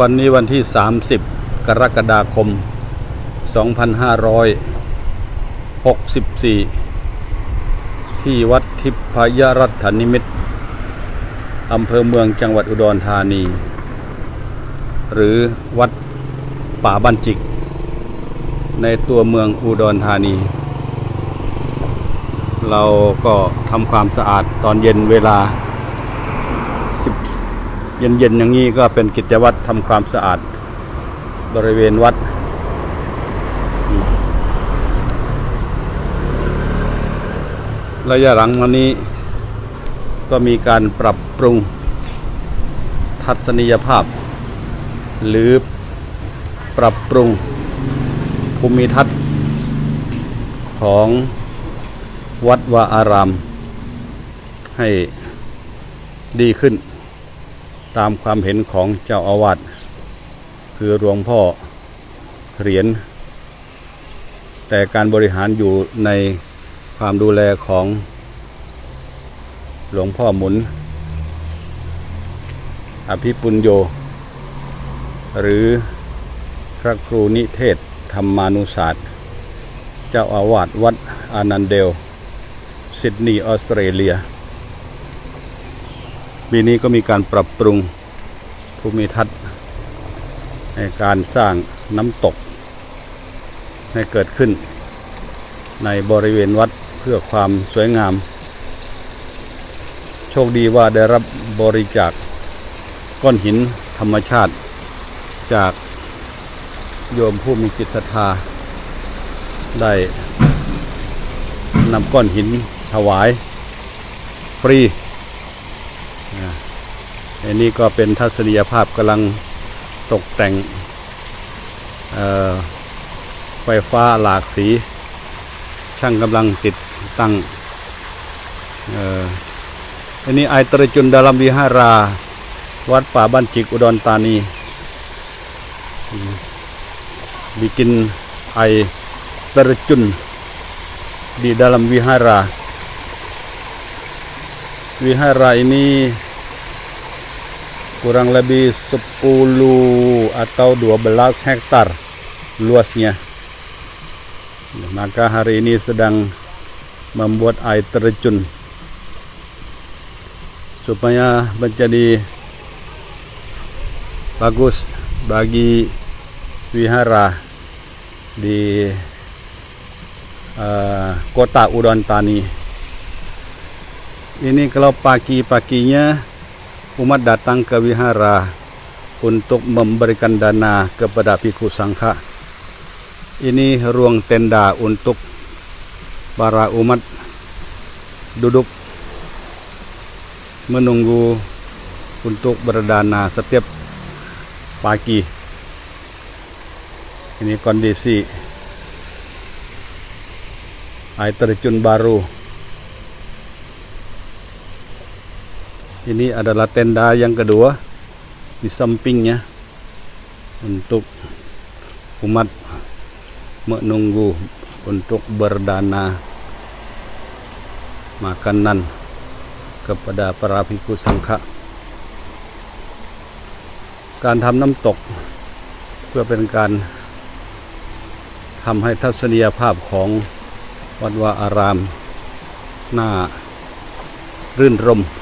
วันนี้วันที่ 30 กรกฎาคม 2564 ที่วัดทิพยรัตนิมิตรอำเภอเมืองจังหวัดอุดรธานี หรือวัดป่าบ้านจิก ในตัวเมืองอุดรธานี เราก็ทำความสะอาดตอนเย็นเวลา เย็นๆอย่างนี้ก็เป็นกิจวัตรทำความสะอาดบริเวณวัด ระยะหลังมานี้ ก็มีการปรับปรุง ทัศนียภาพ หรือปรับปรุงภูมิทัศน์ของวัดวาอาราม ให้ดีขึ้น ตามความเห็นของเจ้าอาวาสคือหลวงพ่อเหรียญแต่การบริหารอยู่ในความดูแลของหลวงพ่อหมุน อภิปุญโย หรือพระครูนิเทศธรรมานุศาสตร์ เจ้าอาวาสวัดอานันเดล ซิดนีย์ออสเตรเลีย ปีนี้ก็มีการปรับปรุงภูมิทัศน์ ในการสร้างน้ำตก ให้เกิดขึ้น ในบริเวณวัดเพื่อความสวยงาม โชคดีว่าได้รับบริจาคก้อนหินธรรมชาติ จากโยมผู้มีจิตศรัทธา ได้นำก้อนหินถวาย ฟรี อันนี้ก็เป็นทัศนียภาพกำลังตกแต่งไฟฟ้าหลากสี ช่างกำลังติดตั้งอันนี้ไอตรจุนดารัมวิหารา วัดป่าบ้านจิกอุดรธานีอืม bikin air terjun di dalam wihara. Wihara ini kurang lebih 10 atau 12 hektar luasnya. Maka hari ini sedang membuat air terjun supaya menjadi bagus bagi wihara di eh, kota Udon Tani. Ini kalau pagi-paginya umat datang ke wihara untuk memberikan dana kepada Biku Sangha. Ini ruang tenda untuk para umat duduk menunggu untuk berdana setiap pagi ini kondisi air terjun baru ini adalah tenda yang kedua di sampingnya untuk umat menunggu untuk berdana makanan kepada para ภิกษุสังฆะการทำน้ำตกเพื่อเป็นการทำให้ทัศนียภาพของวัดวาอาราม หน้ารื่นรมย์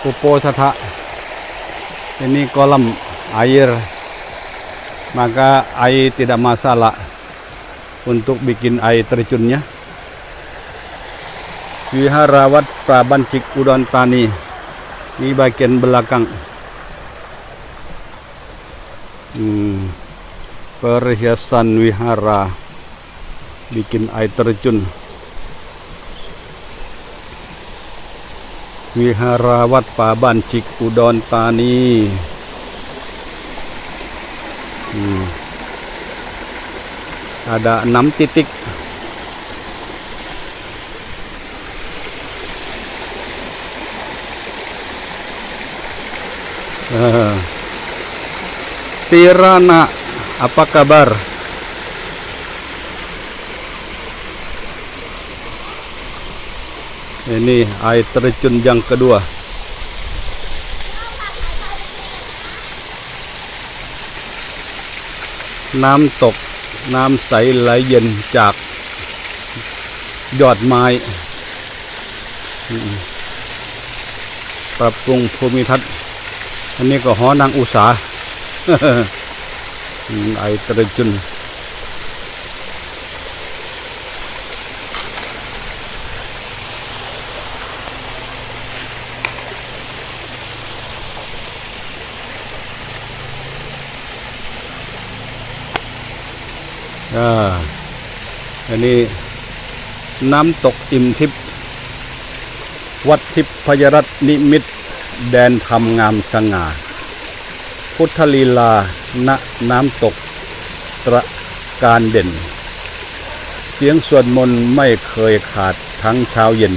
upo satha ini kolam air. Maka air tidak masalah untuk bikin air terjunnya. Wihara Wat Prabancik Udon Tani di bagian belakang. Hmm, perhiasan wihara bikin air terjun Wihara Wat Prabancik Udon Tani Hmm. Ada enam titik. Ah. Tirana, apa kabar? Ini air terjun yang kedua. -น้ำตกน้ำใสไหลเย็นจากยอดไม้ ปรับปรุงภูมิทัศน์ อันนี้ก็หอนางอุษาไอตรจุน อ่าอันนี้น้ำตกอิมทิพย์วัดทิพพยรัตนิมิต แดนธรรมงามสง่า พุทธลีลาณน้ำตกตระการเด่น เสียงสวดมนต์ไม่เคยขาดทั้งเช้าเย็น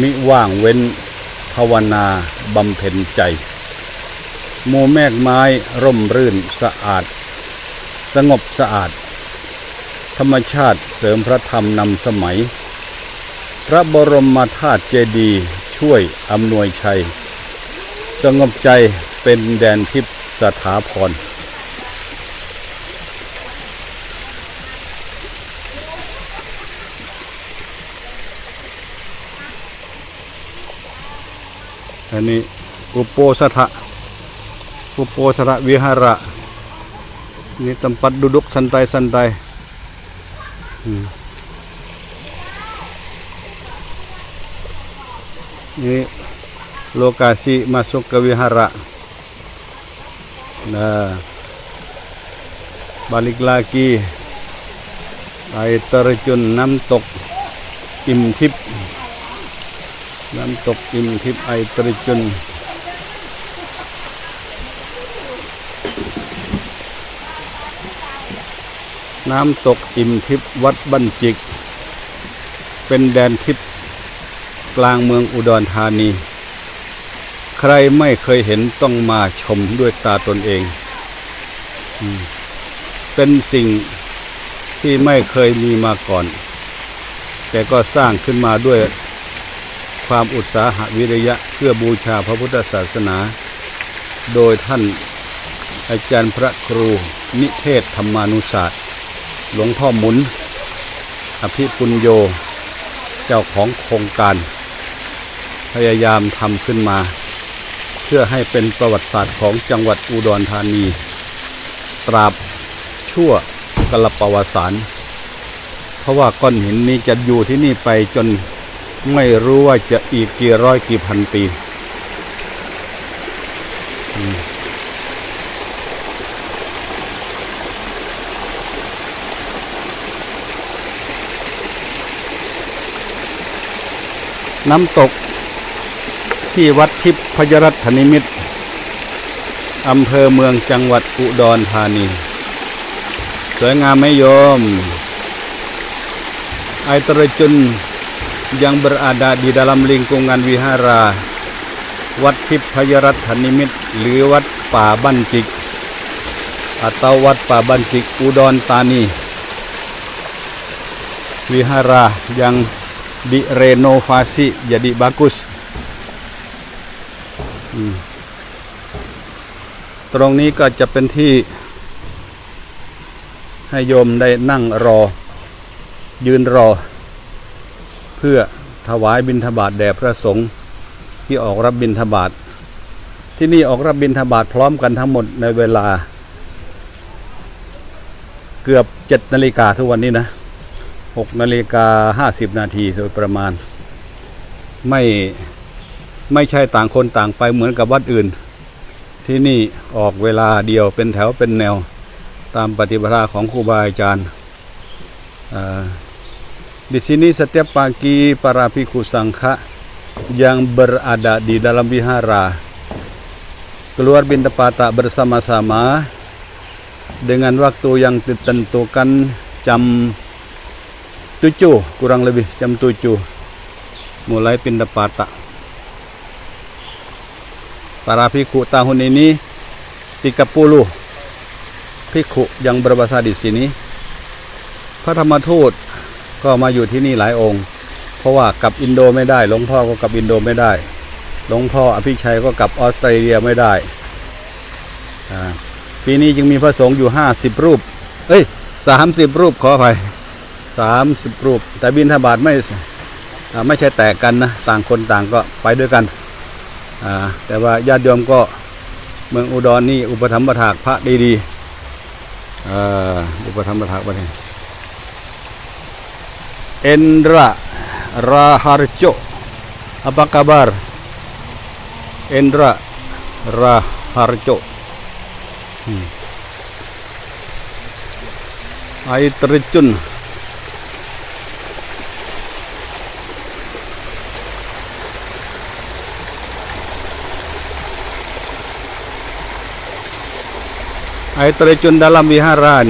มิว่างเว้นภาวนาบำเพ็ญใจหมู่แมกไม้ร่มรื่นสะอาด สงบสะอาด ธรรมชาติเสริมพระธรรมนำสมัย พระบรมธาตุเจดีย์ช่วยอำนวยชัย สงบใจเป็นแดนทิพย์สถาพรอันนี้อุโปสถะอุโปสถะวิหาระ ini tempat duduk santai-santai Hmm. Ini lokasi masuk ke wihara. Nah, balik lagi air terjun Namtok Imtip. Namtok Imtip air terjun. - น้ำตกอิ่มทิพย์วัดบ้านจิก เป็นแดนทิพย์กลางเมืองอุดรธานี ใครไม่เคยเห็นต้องมาชมด้วยตาตนเอง เป็นสิ่งที่ไม่เคยมีมาก่อน แต่ก็สร้างขึ้นมาด้วยความอุตสาหะวิริยะเพื่อบูชาพระพุทธศาสนา โดยท่านอาจารย์พระครูนิเทศธรรมานุศาสตร์ หลวงพ่อหมุน อภิปุญโย เจ้าของโครงการ พยายามทำขึ้นมา เพื่อให้เป็นประวัติศาสตร์ของจังหวัดอุดรธานี ตราบชั่วกลปวสารเพราะว่าก้อนหินนี้จะอยู่ที่นี่ไปจนไม่รู้ว่าจะอีกกี่ร้อยกี่พันปี น้ำตกที่วัดทิพพยรัตนิมิตรอำเภอเมืองจังหวัดอุดรธานี สวยงามไมโยอม air terjun yang berada di dalam lingkungan wihara วัดทิพยรัตนิมิตร หรือวัดป่าบ้านจิก atau วัดป่าบ้านจิกอุดรธานี wihara yang direnovasi jadi bagus อืมตรงนี้ก็จะเป็นที่ ให้โยมได้นั่งรอ ยืนรอ เพื่อถวายบิณฑบาตแด่พระสงฆ์ที่ออกรับบิณฑบาตที่นี่ออกรับบิณฑบาตพร้อมกันทั้งหมดในเวลา เกือบเจ็ดนาฬิกาทุกวันนี้นะ 6นาฬิกา50 นาทีโดยประมาณ ไม่ไม่ใช่ต่างคนต่างไปเหมือนกับวัดอื่น ที่นี่ออกเวลาเดียวเป็นแถวเป็นแนวตามปฏิบัติของครูบาอาจารย์ดิสนีสเตียปากีปาราพิกุสังฆะ yang berada di dalam wihara keluar bintapata bersama-sama dengan waktu yang ditentukan jam 7 kurang lebih jam 7 mulai pindah patah para piku tahun ini 30 piku yang berbahasa di sini พระธรรมทูตก็มาอยู่ที่นี่หลายองค์ เพราะว่ากลับอินโดไม่ได้หลวงพ่อก็กลับอินโดไม่ได้หลวงพ่ออภิชัยก็กลับออสเตรเลียไม่ได้ปีนี้จึงมีพระสงฆ์อยู่ห้าสิบรูป เอ้ยสามสิบรูปขออภัย สามสิบรูป แต่บินทบาทไม่ไม่ใช่แตกกันนะ ต่างคนต่างก็ไปด้วยกัน แต่ว่าญาติโยมก็เมืองอุดรนี่อุปถัมประถากพระดีๆอ่าอุปถัมประถากประเทศ Endra Raharjo apa kabar Endra Raharjo hmm. air terjun air terjun dalam wihara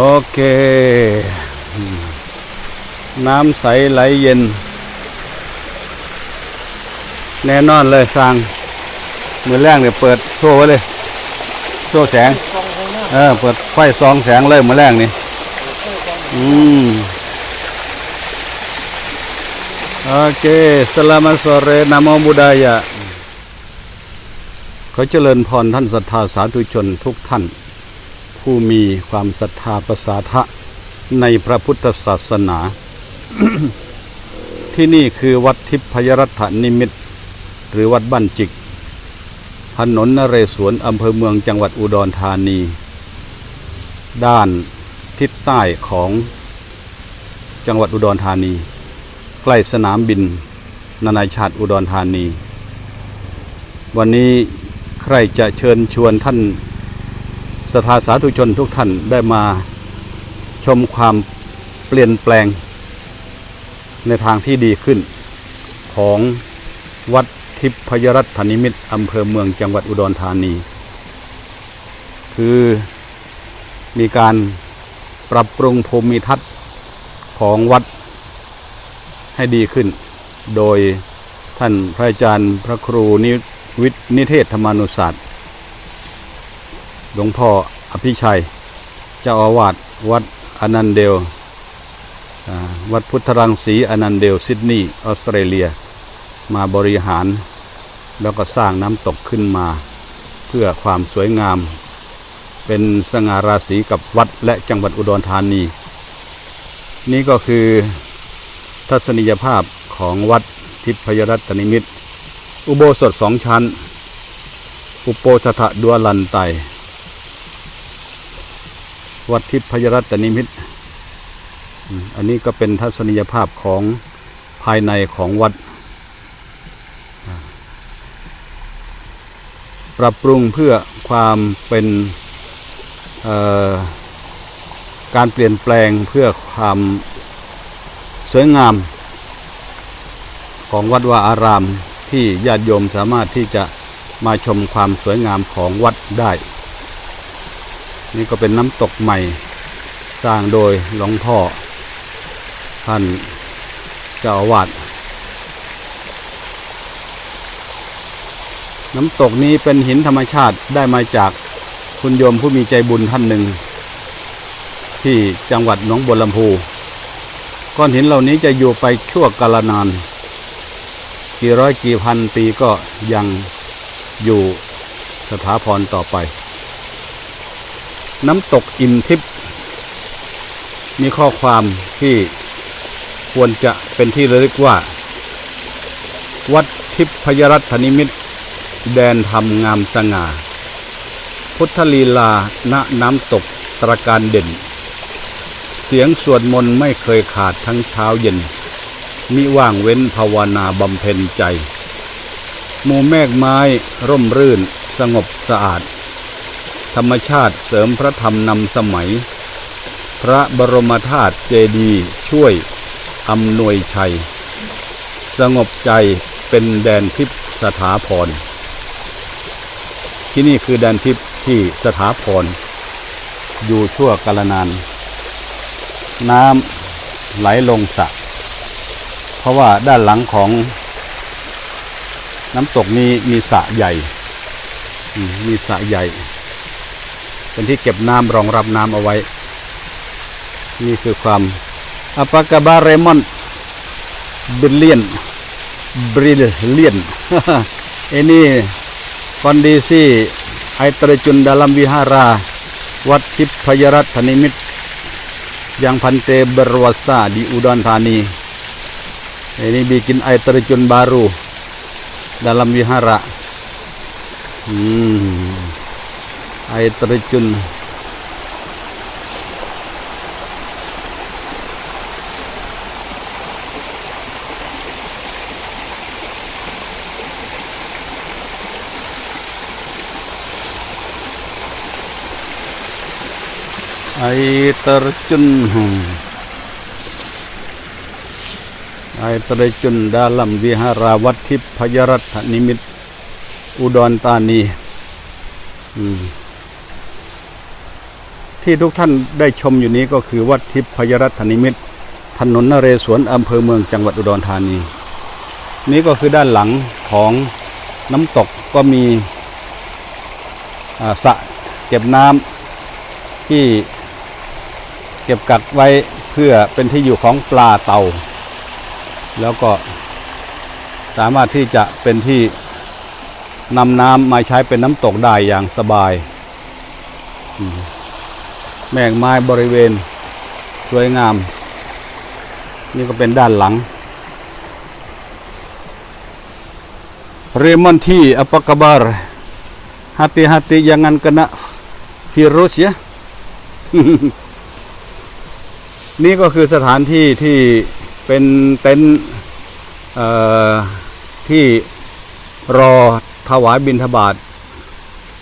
โอเค น้ำใสไหลเย็น แน่นอนเลยสร้าง มือแรกเนี่ยเปิดโชว์ไว้เลยโชว์แสง เออ เปิดไฟซองแสงเลยมือแรกนี่ อืม โอเค selamat sore namo buddhaya ขอเจริญพรท่านศรัทธาสาธุชนทุกท่าน ผู้มีความศรัทธาประสาทะในพระพุทธศาสนา ที่นี่คือวัดทิพยรัตนิมิตร หรือวัดบ้านจิก ถนนนเรศวรอำเภอเมืองจังหวัดอุดรธานี ด้านทิศใต้ของจังหวัดอุดรธานี ใกล้สนามบิน นานาชาติอุดรธานี วันนี้ใครจะเชิญชวนท่าน สถาสาธุชนทุกท่านได้มาชมความเปลี่ยนแปลง ในทางที่ดีขึ้น ของวัดทิพยรัตนิมิตรอำเภอเมืองจังหวัดอุดรธานี คือมีการปรับปรุงภูมิทัศน์ของวัดให้ดีขึ้น โดยท่านพระอาจารย์พระครูนิวิทนิเทศธรรมานุศาสตร์ หลวงพ่ออภิชัย เจ้าอาวาสวัดอนันเดล วัดพุทธรังสีอนันเดลซิดนีย์ออสเตรเลีย มาบริหาร แล้วก็สร้างน้ำตกขึ้นมา เพื่อความสวยงาม เป็นสง่าราศีกับวัดและจังหวัดอุดรธานี นี่ก็คือทัศนียภาพของวัดทิพยรัตนิมิตร อุโบสถสองชั้น อุโปสถดวลันไต วัดทิพยรัตนิมิต อันนี้ก็เป็นทัศนียภาพของภายในของวัด ปรับปรุงเพื่อความเป็นการเปลี่ยนแปลงเพื่อความสวยงาม ของวัดวาอารามที่ญาติโยมสามารถที่จะมาชมความสวยงามของวัดได้ นี่ก็เป็นน้ำตกใหม่สร้างโดยหลวงพ่อ ท่านเจ้าอาวาสน้ำตกนี้เป็นหินธรรมชาติได้มาจากคุณโยมผู้มีใจบุญท่านหนึ่ง ที่จังหวัดหนองบัวลำพูก้อนหินเหล่านี้จะอยู่ไปชั่วกาลนาน กี่ร้อยกี่พันปีก็ยังอยู่สถาพรต่อไป น้ำตกอินทิพย์มีข้อความที่ควรจะเป็นที่ระลึกว่า วัดทิพยรัตนิมิตรแดนธรรมงามสง่า พุทธลีลาณน้ำตกตรการเด่น เสียงสวดมนต์ไม่เคยขาดทั้งเช้าเย็น มิว่างเว้นภาวนาบำเพ็ญใจ หมู่แมกไม้ร่มรื่นสงบสะอาด ธรรมชาติเสริมพระธรรมนำสมัย พระบรมธาตุเจดีย์ช่วยอำนวยชัย สงบใจเป็นแดนทิพย์สถาพร ที่นี่คือแดนทิพย์ที่สถาพร อยู่ชั่วกาลนาน น้ำไหลลงสระเพราะว่าด้านหลังของน้ำตกนี้มีสระใหญ่มมีสระใหญ่ เป็นที่เก็บน้ำรองรับน้ำเอาไว้ นี่คือความอปากาบาเรมอนบริเลียนบริเลียน ini kondisi air terjun dalam wihara Wat Tipayarat Tanimit yang Pante berwasa di Udon Thani. Ini bikin air terjun baru dalam wihara. Hmm. Air terjun air terjun hmm. air terjun dalam wihara Wat Tipayarat Nimit Udon Thani อืม ที่ทุกท่านได้ชมอยู่นี้ก็คือวัดทิพยรัตนิมิตร ถนนนเรศวรอำเภอเมืองจังหวัดอุดรธานี นี่ก็คือด้านหลังของน้ำตกก็มีสระเก็บน้ำที่เก็บกักไว้เพื่อเป็นที่อยู่ของปลาเต่า แล้วก็สามารถที่จะเป็นที่นำน้ำมาใช้เป็นน้ำตกได้อย่างสบายอืม แมกไม้บริเวณ สวยงาม นี่ก็เป็นด้านหลัง เรมอนที่อปกบาร์ hati-hati jangan kena virus ya นี่ก็คือสถานที่ที่เป็นเต็นท์ที่รอถวายบิณฑบาต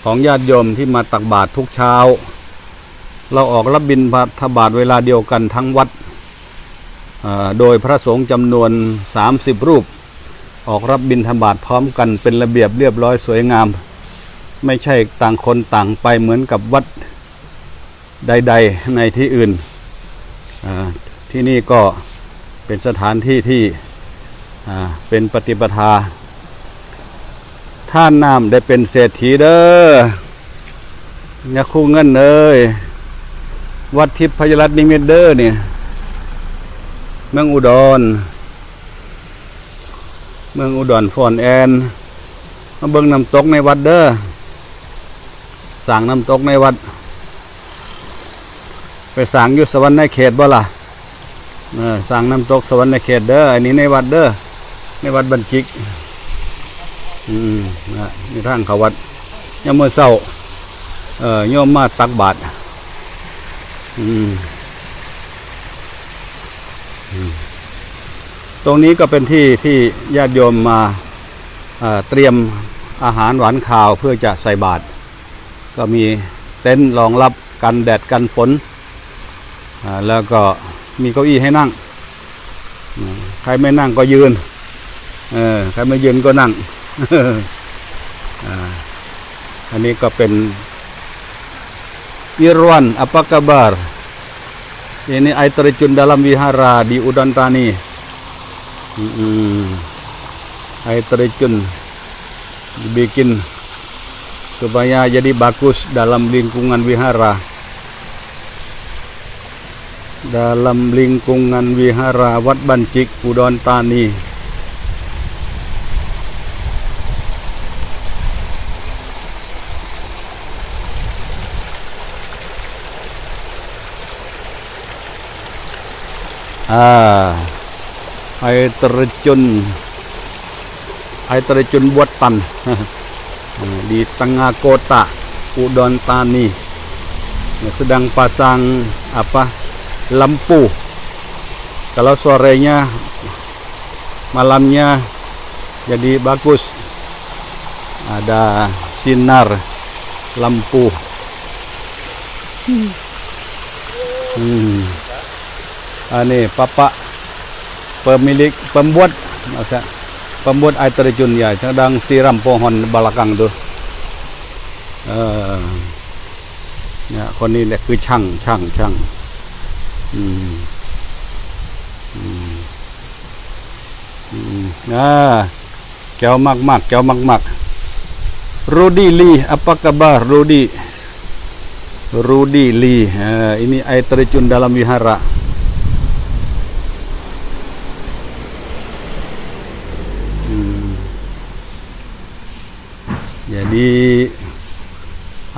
ของญาติโยมที่มาตักบาตรทุกเช้า เราออกรับบิณฑบาตเวลาเดียวกันทั้งวัด โดยพระสงฆ์จำนวน 30 รูป ออกรับบิณฑบาตพร้อมกันเป็นระเบียบเรียบร้อยสวยงาม ไม่ใช่ต่างคนต่างไปเหมือนกับวัดใด ๆในที่อื่น ที่นี่ก็เป็นสถานที่ที่เป็นปฏิปทา ท่านน้ำได้เป็นเศรษฐีเด้ออย่าคู่เงินเลย วัดทิพย์พยรัตน์นิมิตเด้อเนี่ยเมืองอุดร เมืองอุดรฟอนแอนมาเบิ่งน้ำตกในวัดเด้อสั่งน้ำตกในวัด ไปสั่งอยู่สวรรค์ในเขตบ่ล่ะเออสั่งน้ำตกสวรรค์ในเขตเด้ออันนี้ในวัดเด้อในวัดบัญจิก อืมนะนี่ทางเขาวัดยามมื่อเศร้าเอ่อโยมมาตักบาตร ตรงนี้ก็เป็นที่ที่ญาติโยมมาเอ่อเตรียมอาหารหวานข้าวเพื่อจะใส่บาตรก็มีเต็นท์รองรับกันแดดกันฝนแล้วก็มีเก้าอี้ให้นั่ง ใครไม่นั่งก็ยืนใครไม่ยืนก็นั่งออันนี้ก็เป็น Irwan apa kabar? Ini air terjun dalam wihara di Udon Thani Mm-mm. air terjun dibikin supaya jadi bagus dalam lingkungan wihara. Dalam lingkungan wihara Wat Bancik Udon Thani อ่า air terjun. Air terjun buatan. Di tengah kota Udon Thani sedang pasang apa lampu. Kalau sorenya malamnya jadi bagus. Ada sinar lampu. Hmm. ah, ni papa pemilik pembuat masa pembuat air terjun ya sedang siram pohon belakang tu เออเนี่ยคนนี้แหละคือช่างช่างช่างอืมอืมอืมอ่าแก้วมากมากๆแก้วมากมากๆ Rudy Lee apa kabar Rudy Rudy Lee Ah, ini air terjun dalam wihara Jadi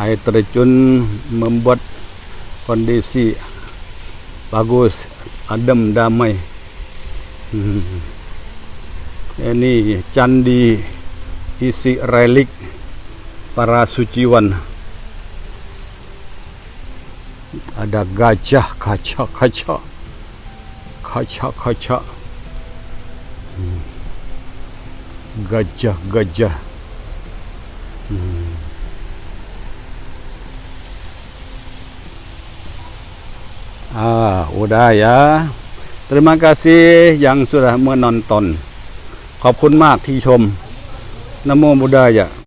air terjun membuat kondisi bagus, adem, damai. Hmm. Ini candi isi relik para suciwan. Ada gajah kaca-kaca. Kaca-kaca. Hmm. Gajah-gajah. Hmm. Ah, udah ya. Terima kasih yang sudah menonton. ขอบคุณมากที่ชมนะโมบุดายะ